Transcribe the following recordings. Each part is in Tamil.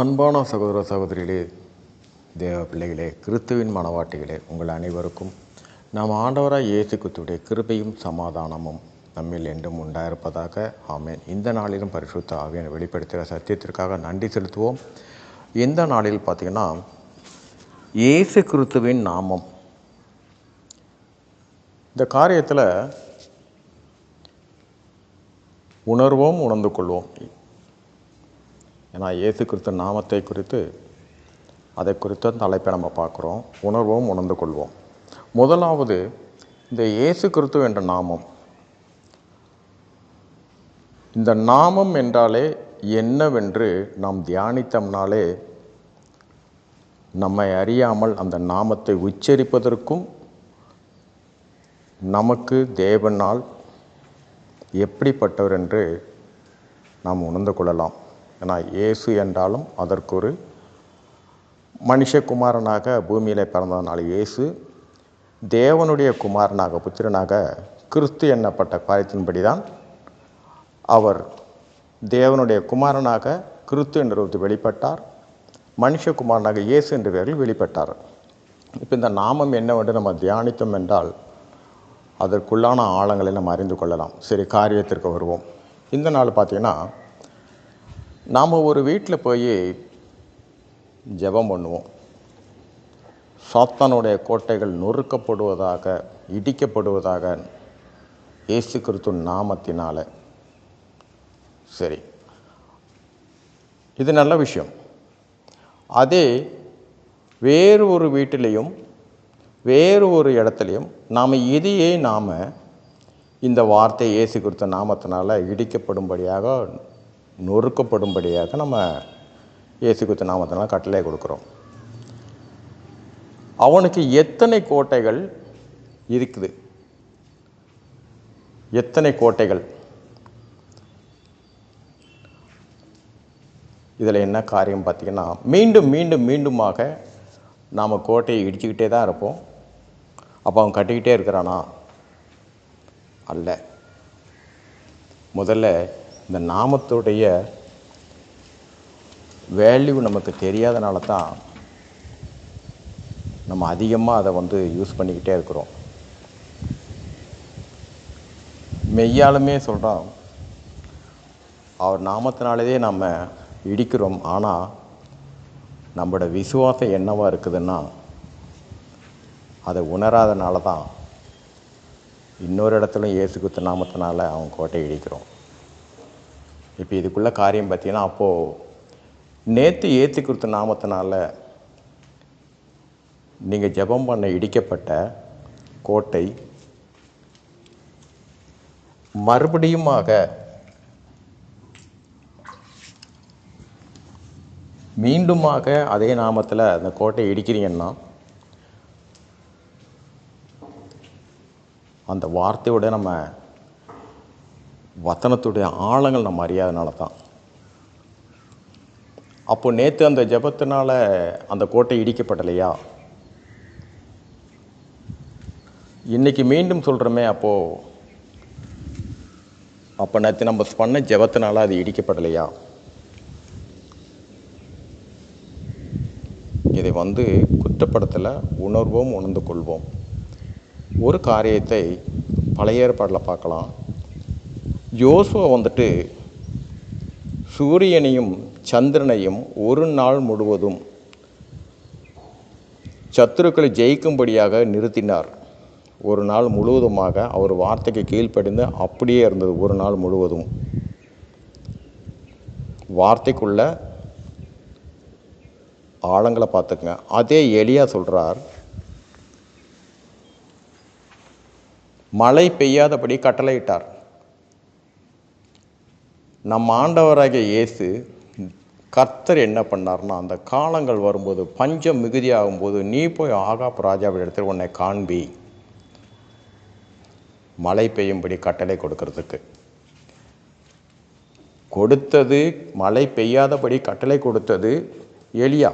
அன்பான சகோதர சகோதரிகளே தேவ பிள்ளைகளே கிறிஸ்துவின் மனவாட்டிகளே உங்கள் அனைவருக்கும் நாம் ஆண்டவராக இயேசு கிறிஸ்துவுடைய கிருபையும் சமாதானமும் நம்மில் என்றும் உண்டாயிருப்பதாக ஆமேன். இந்த நாளிலும் பரிசுத்த ஆவியன் வெளிப்படுத்துகிற சத்தியத்திற்காக நன்றி செலுத்துவோம். இந்த நாளில் பார்த்திங்கன்னா இயேசு கிறிஸ்துவின் நாமம். இந்த காரியத்தில் உணர்வோம் உணர்ந்து கொள்வோம். ஏன்னா இயேசு கிறிஸ்து நாமத்தை குறித்து அதை குறித்த தலைப்பை நம்ம பார்க்குறோம். உணர்வோம் உணர்ந்து கொள்வோம். முதலாவது இந்த இயேசு கிறிஸ்து என்ற நாமம். இந்த நாமம் என்றாலே என்னவென்று நாம் தியானித்தோம்னாலே நம்மை அறியாமல் அந்த நாமத்தை உச்சரிப்பதற்கும் நமக்கு தேவனால் எப்படிப்பட்டவர் என்று நாம் உணர்ந்து கொள்ளலாம். ஏன்னா இயேசு என்றாலும் அதற்கொரு மனுஷகுமாரனாக பூமியில் பிறந்ததுனால இயேசு தேவனுடைய குமாரனாக புத்திரனாக கிறிஸ்து எண்ணப்பட்ட காரியத்தின்படி தான் அவர் தேவனுடைய குமாரனாக கிறிஸ்து என்ற வெளிப்பட்டார் மனுஷகுமாரனாக இயேசு என்ற பெயரில் வெளிப்பட்டார். இப்போ இந்த நாமம் என்னவென்று நம்ம தியானித்தோம் என்றால் அதற்குள்ளான ஆழங்களை நம்ம அறிந்து கொள்ளலாம். சரி காரியத்திற்கு வருவோம். இந்த நாள் பார்த்திங்கன்னா நாம் ஒரு வீட்டில் போய் ஜெபம் பண்ணுவோம். சாத்தானுடைய கோட்டைகள் நொறுக்கப்படுவதாக இடிக்கப்படுவதாக இயேசு கிறிஸ்து நாமத்தினால். சரி. இது நல்ல விஷயம். அதே வேறு ஒரு வீட்டிலையும் வேறு ஒரு இடத்துலையும் நாம் இதையே நாம் இந்த வார்த்தை இயேசு கொடுத்த நாமத்தினால இடிக்கப்படும்படியாக நொறுக்கப்படும்படியாக நம்ம இயேசு குத்து நாமத்தினால கட்டளை கொடுக்குறோம். அவனுக்கு எத்தனை கோட்டைகள் இருக்குது? எத்தனை கோட்டைகள்? இதில் என்ன காரியம் பார்த்திங்கன்னா மீண்டும் மீண்டும் மீண்டுமாக நாம் கோட்டையை இடிச்சுக்கிட்டே தான் இருப்போம். அப்போ அவன் கட்டிக்கிட்டே இருக்கிறானா? அல்ல. முதல்ல இந்த நாமத்துடைய வேல்யூ நமக்கு தெரியாதனால தான் நம்ம அதிகமாக அதை வந்து யூஸ் பண்ணிக்கிட்டே இருக்கிறோம். மெய்யாலுமே சொல்கிறோம் அவர் நாமத்தினாலேயே நம்ம இடிக்கிறோம். ஆனால் நம்மளோட விசுவாசம் என்னவாக இருக்குதுன்னா அதை உணராதனால தான் இன்னொரு இடத்துல ஏசு குத்து நாமத்தினால அவன் கோட்டை இடிக்கிறோம். இப்போ இதுக்குள்ள காரியம் பார்த்தீங்கன்னா அப்போது நேற்று ஏற்றி கொடுத்த நாமத்தினால நீங்கள் ஜெபம் பண்ண இடிக்கப்பட்ட கோட்டை மறுபடியுமாக மீண்டுமாக அதே நாமத்தில் அந்த கோட்டையை இடிக்கிறீங்கன்னா அந்த வார்த்தையோட நம்ம வத்தனத்துடைய ஆழங்கள் நம்ம அறியாதனால தான். அப்போ நேற்று அந்த ஜெபத்தினால அந்த கோட்டை இடிக்கப்படலையா? இன்னைக்கு மீண்டும் சொல்கிறோமே அப்போது அப்போ நேற்று நம்ம பண்ண ஜபத்தினால அது இடிக்கப்படலையா? இதை வந்து குற்றப்படுத்தலை உணர்வோம் உணர்ந்து கொள்வோம். ஒரு காரியத்தை பழைய ஏற்பாடில் பார்க்கலாம். யோசுவா வந்துட்டு சூரியனையும் சந்திரனையும் ஒரு நாள் முழுவதும் சத்துருக்களை ஜெயிக்கும்படியாக நிறுத்தினார். ஒரு நாள் முழுவதுமாக அவர் வார்த்தைக்கு கீழ்ப்படிந்து அப்படியே இருந்தது ஒரு நாள் முழுவதும். வார்த்தைக்குள்ள ஆழங்களை பார்த்துக்குங்க. அதே எளியா சொல்கிறார் மழை பெய்யாதபடி கட்டளையிட்டார். நம்ம ஆண்டவராகிய இயேசு கர்த்தர் என்ன பண்ணார்னா அந்த காலங்கள் வரும்போது பஞ்சம் மிகுதியாகும்போது நீ போய் ஆகாப் ராஜாவின் இடத்துல உன்னை காண்பி. மழை பெய்யும்படி கட்டளை கொடுக்கறதுக்கு. கொடுத்தது மழை பெய்யாதபடி கட்டளை கொடுத்தது எலியா.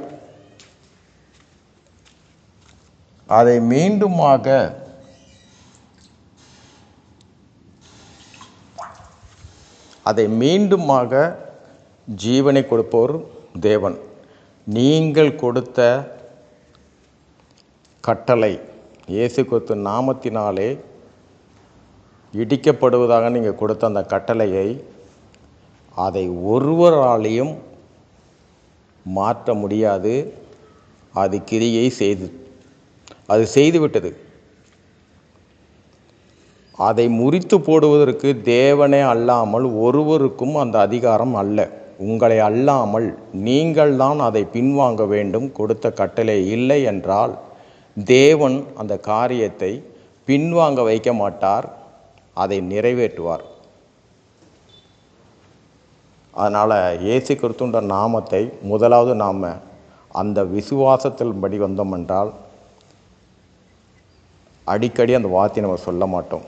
அதை மீண்டுமாக அதை மீண்டுமாக ஜீவனை கொடுப்பவர் தேவன். நீங்கள் கொடுத்த கட்டளை இயேசு கிறிஸ்து நாமத்தினாலே இடிக்கப்படுவதாக நீங்கள் கொடுத்த அந்த கட்டளையை அதை ஒருவராலையும் மாற்ற முடியாது. அது கிரியை செய்து அது செய்துவிட்டது. அதை முறித்து போடுவதற்கு தேவனே அல்லாமல் ஒருவருக்கும் அந்த அதிகாரம் அல்ல. உங்களை அல்லாமல் நீங்கள்தான் அதை பின்வாங்க வேண்டும். கொடுத்த கட்டளை இல்லை என்றால் தேவன் அந்த காரியத்தை பின்வாங்க வைக்க மாட்டார். அதை நிறைவேற்றுவார். அதனால் இயேசு கிறிஸ்துன்ற நாமத்தை முதலாவது நாம் அந்த விசுவாசத்தில் படி வந்தோம் என்றால் அடிக்கடி அந்த வார்த்தையை நம்ம சொல்ல மாட்டோம்.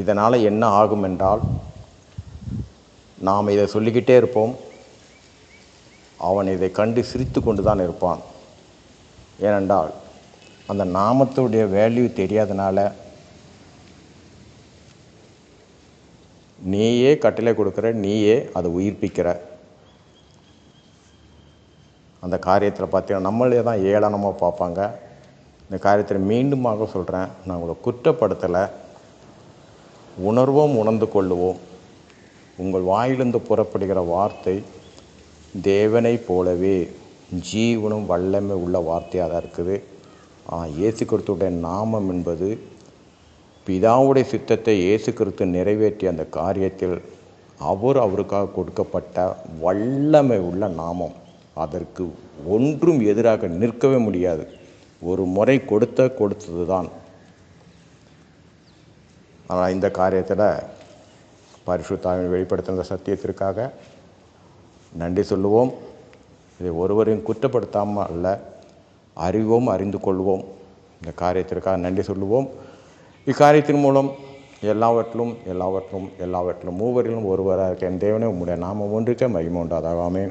இதனால் என்ன ஆகும் என்றால் நாம் இதை சொல்லிக்கிட்டே இருப்போம். அவன் இதை கண்டு சிரித்து கொண்டு தான் இருப்பான். ஏனென்றால் அந்த நாமத்துடைய வேல்யூ தெரியாதனால நீயே கட்டளை கொடுக்குற நீயே அதை உயிர்ப்பிக்கிற. அந்த காரியத்தில் பார்த்தீங்கன்னா நம்மளே தான் ஏளனமாக பார்ப்பாங்க. இந்த காரியத்தில் மீண்டுமாக சொல்கிறேன் நான் உங்களை குற்றப்படுத்தலை. உணர்வோம் உணர்ந்து கொள்ளுவோம். உங்கள் வாயிலிருந்து புறப்படுகிற வார்த்தை தேவனை போலவே ஜீவனும் வல்லமை உள்ள வார்த்தையாக தான் இருக்குது. ஆ, இயேசு கிறிஸ்துடைய நாமம் என்பது பிதாவுடைய சித்தத்தை இயேசு கிறிஸ்து நிறைவேற்றிய அந்த காரியத்தில் அவர் அவருக்காக கொடுக்கப்பட்ட வல்லமை உள்ள நாமம். அதற்கு ஒன்றும் எதிராக நிற்கவே முடியாது. ஒரு முறை கொடுத்த கொடுத்தது தான் ஆனால் இந்த காரியத்தில் பரிசுத்தாவின் வெளிப்படுத்தின சத்தியத்திற்காக நன்றி சொல்லுவோம். இதை ஒருவரையும் குற்றப்படுத்தாமல் அல்ல அறிவோம் அறிந்து கொள்வோம். இந்த காரியத்திற்காக நன்றி சொல்லுவோம். இக்காரியத்தின் மூலம் எல்லாவற்றிலும் எல்லாவற்றிலும் எல்லாவற்றிலும் மூவரிலும் ஒருவராக இருக்க என் தேவனே உம்முடைய நாமம் ஒன்றுக்கே மகிமை